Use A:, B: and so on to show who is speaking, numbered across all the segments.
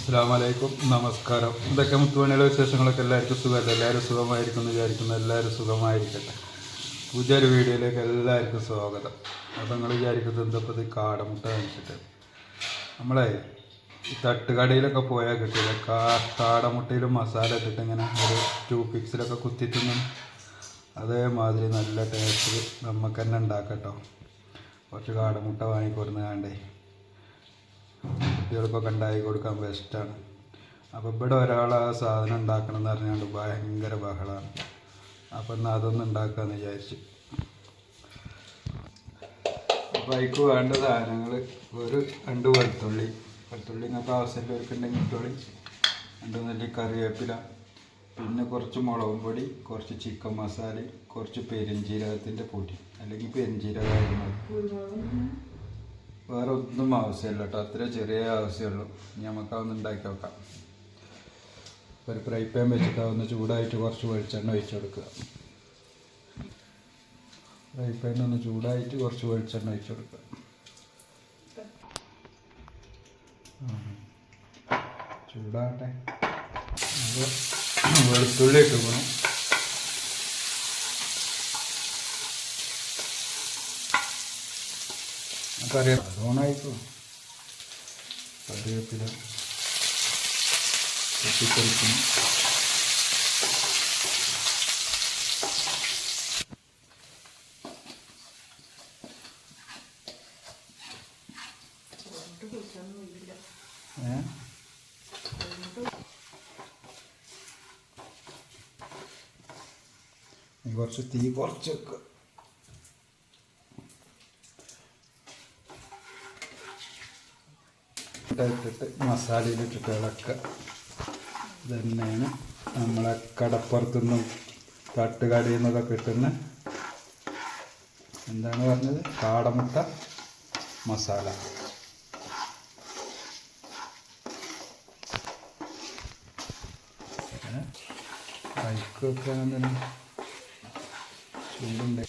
A: അസ്സാമലൈക്കും നമസ്കാരം. ഇതൊക്കെ മുത്തുമണിയുടെ വിശേഷങ്ങളൊക്കെ എല്ലാവർക്കും സുഖമല്ല? എല്ലാവരും സുഖമായിരിക്കുന്നു വിചാരിക്കുന്നു എല്ലാവരും സുഖമായിരിക്കട്ടെ. പുതിയൊരു വീഡിയോയിലേക്ക് എല്ലാവർക്കും സ്വാഗതം. അപ്പം നിങ്ങൾ വിചാരിക്കുന്നത് എന്തപ്പോൾ ഈ കാടമുട്ട കാണിച്ചിട്ട്? നമ്മളെ ഈ തട്ടുകടയിലൊക്കെ പോയാൽ കിട്ടില്ല കാ കാടമുട്ടയിൽ മസാല ഇട്ടിട്ട് ഇങ്ങനെ ഒരു ടൂ പിക്സിലൊക്കെ കുത്തി തിന്നും അതേമാതിരി നല്ല ടേസ്റ്റ് നമുക്ക് തന്നെ ഉണ്ടാക്കട്ടോ കുറച്ച് കാടമുട്ട വാങ്ങിക്കൊടുന്ന് കണ്ടേ. കുട്ടികൾക്കൊക്കെ ഉണ്ടാക്കി കൊടുക്കാൻ ബെസ്റ്റാണ് അപ്പോൾ ഇവിടെ ഒരാൾ ആ സാധനം ഉണ്ടാക്കണം എന്ന് പറഞ്ഞുകൊണ്ട് ഭയങ്കര ബഹളമാണ് അപ്പം എന്നാൽ അതൊന്നും ഉണ്ടാക്കാമെന്ന് വിചാരിച്ചു. അപ്പോൾ അതിക്ക് വേണ്ട സാധനങ്ങൾ ഒരു രണ്ട് വെളുത്തുള്ളി. വെളുത്തുള്ളി ഇങ്ങനത്തെ ആവശ്യമുള്ളവർക്ക് ഉണ്ടെങ്കിൽ ഇട്ടോളി രണ്ട് നെല്ലി കറിവേപ്പില പിന്നെ കുറച്ച് മുളകും പൊടി കുറച്ച് ചിക്കൻ മസാല കുറച്ച് പെരിഞ്ജീരകത്തിന്റെ പൊടി അല്ലെങ്കിൽ പെരിഞ്ജീരകമായിരുന്നു വേറെ ഒന്നും ആവശ്യമില്ല കേട്ടോ. അത്ര ചെറിയ ആവശ്യമുള്ളൂ. ഇനി നമുക്ക് അതൊന്ന് ഉണ്ടാക്കി നോക്കാം. ഒരു ഫ്രൈ പാൻ വെച്ചിട്ട് അതൊന്ന് ചൂടായിട്ട് കുറച്ച് വെളിച്ചെണ്ണ ഒഴിച്ചു കൊടുക്കുക. ഫ്രൈ പാൻ ഒന്ന് ചൂടായിട്ട് കുറച്ച് വെളിച്ചെണ്ണ ഒഴിച്ചു കൊടുക്കുക. ചൂടാകട്ടെ. വെളുത്തുള്ളി ഇട്ട് പോകണം കറി അതോണായിക്കോ കറിവേപ്പില പൊട്ടിത്തെറിക്കും കുറച്ച് തീ കുറച്ച് വെക്കുക ഇട്ടിട്ട് മസാലയിലിട്ടിട്ട് ഇളക്കുക ഇത് തന്നെയാണ് നമ്മളെ കടപ്പുറത്തുനിന്നും തട്ടുകടയിൽ നിന്നൊക്കെ കിട്ടുന്ന എന്താണ് പറഞ്ഞത്? കാടമുട്ട മസാല. കഴിക്കൊക്കെ അങ്ങനെ ചൂടുണ്ട്.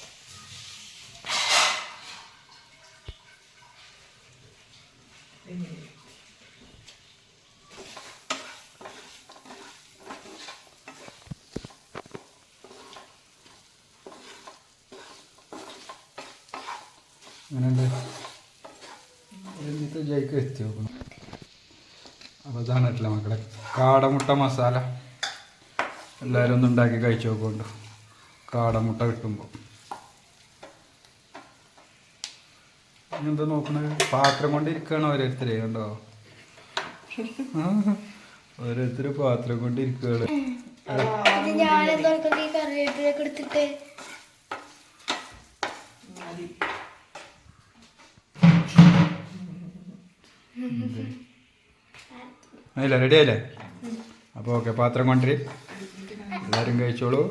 A: അങ്ങനെയുണ്ട്. എന്നിട്ട് ജയിക്ക് എത്തി നോക്കണം അപ്പോൾ ഇതാണിട്ടില്ല മക്കളെ. കാടമുട്ട മസാല. എല്ലാവരും ഒന്ന് ഉണ്ടാക്കി കഴിച്ചു നോക്കുന്നുണ്ട്. കാടമുട്ട കിട്ടുമ്പോൾ എന്താ നോക്കണത്? പാത്രം കൊണ്ടിരിക്കുകയാണ് ഓരോരുത്തരെ കണ്ടോ? ഓരോരുത്തർ പാത്രം കൊണ്ടിരിക്കുകയാണ്.
B: എടുത്തിട്ട്
A: ആയില്ല? റെഡി അപ്പോൾ ഓക്കെ പാത്രം കൊണ്ടിരി എല്ലാവരും കഴിച്ചോളൂ.